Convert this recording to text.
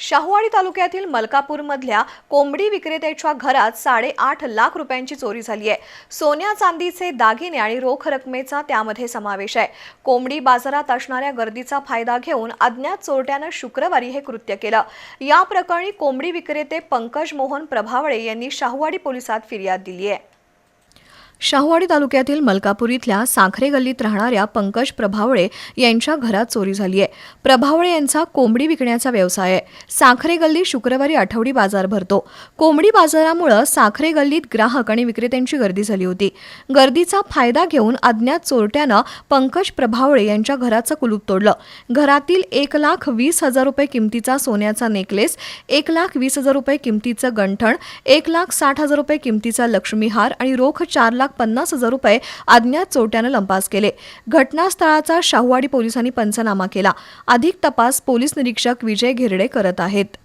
शाहूवाडी तालुक्यातील मलकापूरमधल्या कोंबडी विक्रेत्याच्या घरात साडेआठ लाख रुपयांची चोरी झाली आहे. सोन्या चांदीचे दागिने आणि रोख रकमेचा त्यामध्ये समावेश आहे. कोंबडी बाजारात असणाऱ्या गर्दीचा फायदा घेऊन अज्ञात चोरट्यानं शुक्रवारी हे कृत्य केलं. या प्रकरणी कोंबडी विक्रेते पंकज मोहन प्रभावळे यांनी शाहूवाडी पोलिसात फिर्याद दिली आहे. शाहूवाडी तालुक्यातील मलकापूर इथल्या साखरे गल्लीत राहणाऱ्या पंकज प्रभावळे यांच्या घरात चोरी झाली आहे. प्रभावळे यांचा कोंबडी विकण्याचा व्यवसाय आहे. साखरे गल्ली शुक्रवारी आठवडी बाजार भरतो. कोंबडी बाजारामुळं साखरे गल्लीत ग्राहक आणि विक्रेत्यांची गर्दी झाली होती. गर्दीचा फायदा घेऊन अज्ञात चोरट्यानं पंकज प्रभावळे यांच्या घराचं कुलूप तोडलं. घरातील एक लाख वीस हजार रुपये किमतीचा सोन्याचा नेकलेस एक लाख वीस हजार रुपये किमतीचं गंठण एक लाख साठ हजार रुपये किमतीचा लक्ष्मीहार आणि रोख चार लाख लाख पन्नास हजार रुपये अज्ञात चोरट्यानं लंपास केले. घटनास्थळाचा शाहूवाडी पोलिसांनी पंचनामा केला. अधिक तपास पोलीस निरीक्षक विजय घेरडे करत आहेत.